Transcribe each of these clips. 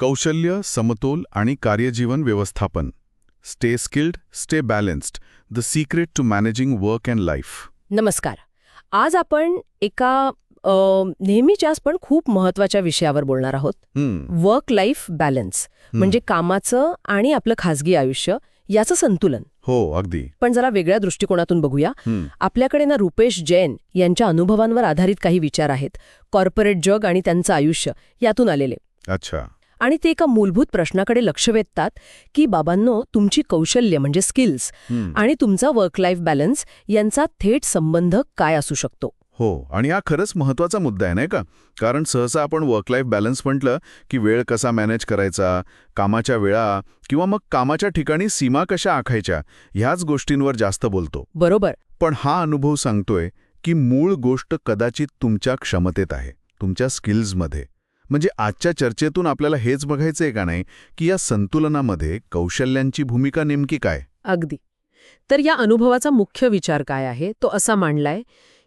कौशल्य समतोल आणि कार्यजीवन व्यवस्थापन. Stay skilled stay balanced the secret to managing work and life नमस्कार. आज आपण एका नेहमीच्याच पण खूप महत्त्वाच्या विषयावर बोलणार आहोत. वर्क लाईफ बॅलन्स म्हणजे कामाचं आणि आपलं खासगी आयुष्य याचं संतुलन. हो अगदी. पण जरा वेगळ्या दृष्टिकोनातून बघूया. आपल्याकडे ना रुपेश जैन यांच्या अनुभवांवर आधारित काही विचार आहेत. कॉर्पोरेट जग आणि त्यांचं आयुष्य यातून आलेले. अच्छा. आणि ते एका मूलभूत प्रश्नाकडे लक्ष वेधतात की बाबांनो तुमची कौशल्य म्हणजे स्किल्स आणि तुमचा वर्क लाईफ बॅलन्स यांचा थेट संबंध काय असू शकतो? हो आणि हा खरंच महत्त्वाचा मुद्दा आहे नाही का? कारण सहसा आपण वर्क लाईफ बॅलन्स म्हटलं की वेळ कसा मॅनेज करायचा कामाच्या वेळा किंवा मग कामाच्या ठिकाणी सीमा कशा आखायच्या ह्याच गोष्टींवर जास्त बोलतो. बरोबर. पण हा अनुभव सांगतोय की मूळ गोष्ट कदाचित तुमच्या क्षमतेत आहे तुमच्या स्किल्समध्ये म्हणजे आजच्या चर्चेतून आपल्याला हेच बघायचंय का नाही की या संतुलनामध्ये कौशल्यांची भूमिका नेमकी काय? अगदी. तर या अनुभवाचा मुख्य विचार काय आहे? तो असा मांडलाय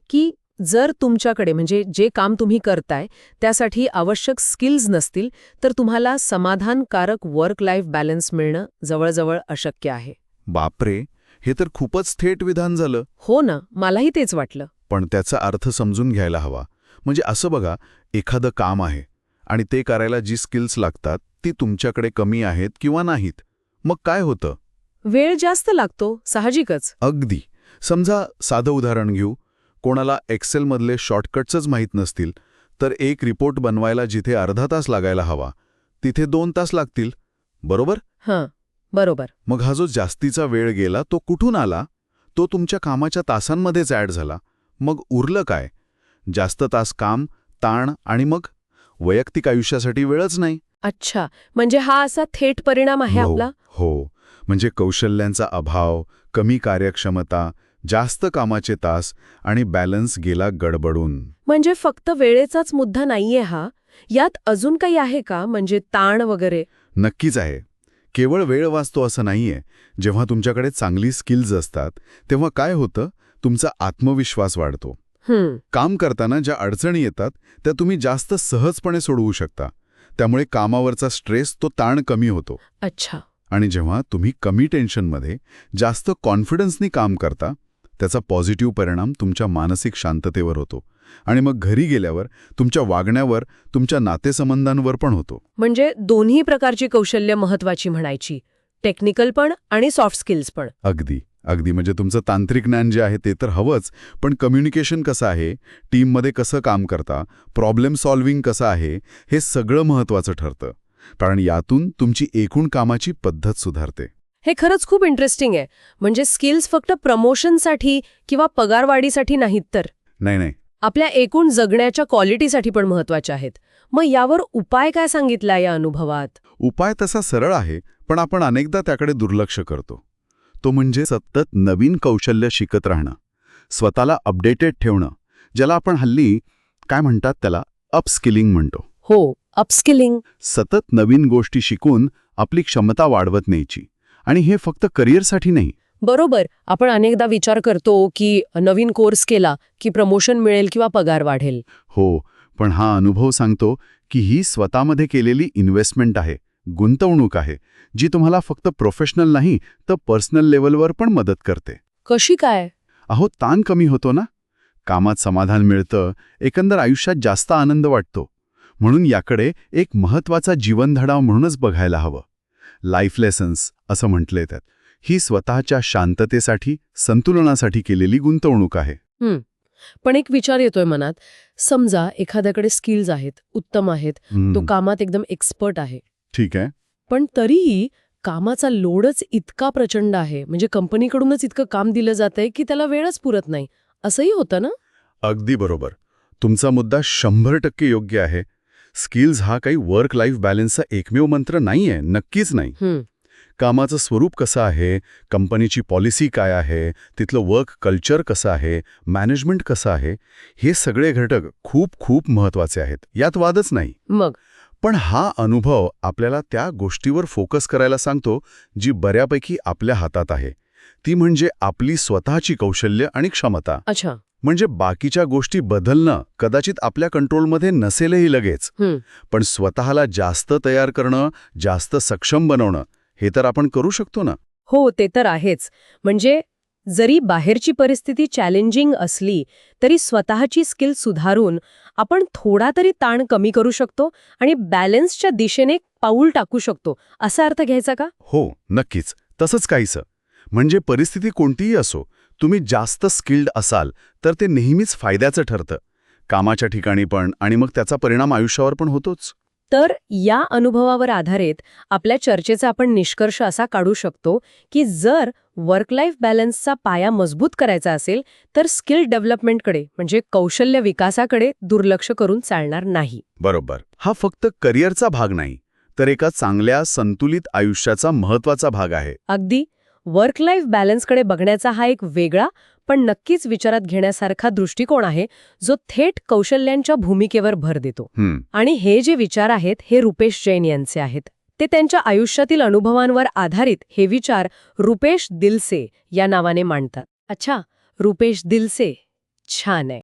की जर तुमच्याकडे म्हणजे जे काम तुम्ही करताय त्यासाठी आवश्यक स्किल्स नसतील तर तुम्हाला समाधानकारक वर्क लाईफ बॅलन्स मिळणं जवळजवळ अशक्य आहे. बापरे! हे तर खूपच थेट विधान झालं. हो ना मलाही तेच वाटलं. पण त्याचा अर्थ समजून घ्यायला हवा. म्हणजे असं बघा एखादं काम आहे आणि ते करायला जी स्किल्स लागतात ती तुमच्याकडे कमी आहेत किंवा नाहीत. मग काय होतं? वेळ जास्त लागतो साहजिकच. अगदी. समजा साधं उदाहरण घेऊ. कोणाला एक्सेलमधले शॉर्टकट्सच माहीत नसतील तर एक रिपोर्ट बनवायला जिथे अर्धा तास लागायला हवा तिथे दोन तास लागतील. बरोबर? हां बरोबर. मग हा जो जास्तीचा वेळ गेला तो कुठून आला? तो तुमच्या कामाच्या तासांमध्येच ॲड झाला. मग उरलं काय? जास्त तास काम ताण आणि मग वैयक्तिक आयुष्यासाठी वेळच नाही. अच्छा म्हणजे हा असा थेट परिणाम आहे हो, आपला? हो. म्हणजे कौशल्यांचा अभाव कमी कार्यक्षमता जास्त कामाचे तास आणि बॅलन्स गेला गडबडून. म्हणजे फक्त वेळेचाच मुद्दा नाहीये हा? यात अजून काही आहे का? म्हणजे ताण वगैरे? नक्कीच आहे. केवळ वेळ वाचतो असं नाहीये. जेव्हा तुमच्याकडे चांगली स्किल्स असतात तेव्हा काय होतं? तुमचा आत्मविश्वास वाढतो. काम करताना ज्या अडचणी येतात त्या तुम्ही जास्त सहजपणे सोडवू शकता. त्यामुळे कामावरचा स्ट्रेस तो ताण कमी होतो. अच्छा. आणि जेव्हा तुम्ही कमी टेन्शनमध्ये जास्त कॉन्फिडन्सनी काम करता त्याचा पॉझिटिव्ह परिणाम तुमच्या मानसिक शांततेवर होतो. आणि मग घरी गेल्यावर तुमच्या वागण्यावर तुमच्या नातेसंबंधांवर पण होतो. म्हणजे दोन्ही प्रकारची कौशल्य महत्वाची म्हणायची. टेक्निकल पण आणि सॉफ्ट स्किल्स पण. अगदी. अगदी म्हणजे तुमचं तांत्रिक ज्ञान जे आहे ते तर हवंच पण कम्युनिकेशन कसं आहे? टीममध्ये कसं काम करता? प्रॉब्लेम सॉल्व्हिंग कसं आहे? हे सगळं महत्त्वाचं ठरतं. कारण यातून तुमची एकूण कामाची पद्धत सुधारते. हे खरंच खूप इंटरेस्टिंग आहे. म्हणजे स्किल्स फक्त प्रमोशनसाठी किंवा पगारवाढीसाठी नाहीत तर? नाही नाही. आपल्या एकूण जगण्याच्या क्वालिटीसाठी पण महत्त्वाच्या आहेत. मग यावर उपाय काय सांगितला या अनुभवात? उपाय तसा सरळ आहे पण आपण अनेकदा त्याकडे दुर्लक्ष करतो. तो म्हणजे सतत नवीन कौशल्य शिकत राहणं. स्वतःला अपडेटेड ठेवणं ज्याला आपण हल्ली काय म्हणतात त्याला अपस्किलिंग म्हणतो. हो अपस्किलिंग सतत नवीन गोष्टी शिकून आपली क्षमता वाढवत न्यायची. आणि हे फक्त करिअरसाठी नाही. बरोबर. आपण अनेकदा विचार करतो की नवीन कोर्स केला की प्रमोशन मिळेल किंवा पगार वाढेल. हो पण हा अनुभव सांगतो की ही स्वतःमध्ये केलेली इन्व्हेस्टमेंट आहे. गुंतवणूक आहे जी तुम्हाला फक्त प्रोफेशनल नाही तर पर्सनल लेवलवर पण मदत करते. कशी काय? अहो ताण कमी होतो ना? कामात समाधान मिळतं एकंदर आयुष्यात जास्त आनंद वाटतो. म्हणून याकडे एक महत्त्वाचा जीवनधडा म्हणूनच बघायला हवं. लाईफ लेसन्स असं म्हटलंय त्यात. ही स्वतःच्या शांततेसाठी संतुलनासाठी केलेली गुंतवणूक आहे. पण एक विचार येतोय मनात. समजा एखाद्याकडे स्किल्स आहेत उत्तम आहेत तो कामात एकदम एक्सपर्ट आहे. ठीक आहे. पण तरीही कामाचा लोडच इतका प्रचंड आहे. म्हणजे कंपनीकडूनच इतकं काम दिलं जातंय की त्याला वेळच पुरत नाही. असंही होतं ना? अगदी बरोबर. तुमचा मुद्दा शंभर टक्के योग्य आहे. स्किल्स हा काही वर्क लाईफ बॅलन्सचा एकमेव मंत्र नाहीये. नक्कीच नाही. कामाचं स्वरूप कसं आहे? कंपनीची पॉलिसी काय आहे? तिथलं वर्क कल्चर कसं आहे? मॅनेजमेंट कसं आहे? हे सगळे घटक खूप खूप महत्त्वाचे आहेत. यात वादच नाही. मग? पण हा अनुभव आपल्याला त्या गोष्टीवर फोकस करायला सांगतो जी बऱ्यापैकी आपल्या हातात आहे. ती म्हणजे आपली स्वतःची कौशल्य आणि क्षमता. अच्छा. म्हणजे बाकीच्या गोष्टी बदलणं कदाचित आपल्या कंट्रोलमध्ये नसेलही लगेच. पण स्वतःला जास्त तयार करणं जास्त सक्षम बनवणं हे तर आपण करू शकतो ना? हो ते तर आहेच. म्हणजे जरी बाहेरची परिस्थिती चॅलेंजिंग असली तरी स्वतःची स्किल सुधारून आपण थोडा तरी ताण कमी करू शकतो आणि बॅलन्सच्या दिशेने पाऊल टाकू शकतो. असा अर्थ घ्यायचा का? हो नक्कीच. तसंच काहीसं. म्हणजे परिस्थिती कोणतीही असो तुम्ही जास्त स्किल्ड असाल तर ते नेहमीच फायद्याचं ठरतं. कामाच्या ठिकाणी पण आणि मग त्याचा परिणाम आयुष्यावर पण होतोच. तर या अनुभवावर आधारित आपल्या चर्चेचा आपण निष्कर्ष असा काढू शकतो की जर वर्क लाईफ बॅलन्सचा पाया मजबूत करायचा असेल तर स्किल डेव्हलपमेंटकडे म्हणजे कौशल्य विकासाकडे दुर्लक्ष करून चालणार नाही. बरोबर. हा फक्त करिअरचा भाग नाही तर एका चांगल्या संतुलित आयुष्याचा महत्त्वाचा भाग आहे. अगदी. वर्क लाईफ बॅलन्सकडे बघण्याचा हा एक वेगळा पण नक्कीच विचारात घेण्यासारखा दृष्टिकोन आहे जो थेट कौशल्यांच्या भूमिकेवर भर देतो. आणि हे जे विचार आहेत हे रुपेश जैन यांचे आहेत. ते त्यांच्या आयुष्यातील अनुभवांवर आधारित हे विचार रुपेश दिलसे या नावाने मांडतात. अच्छा रुपेश दिलसे. छान आहे.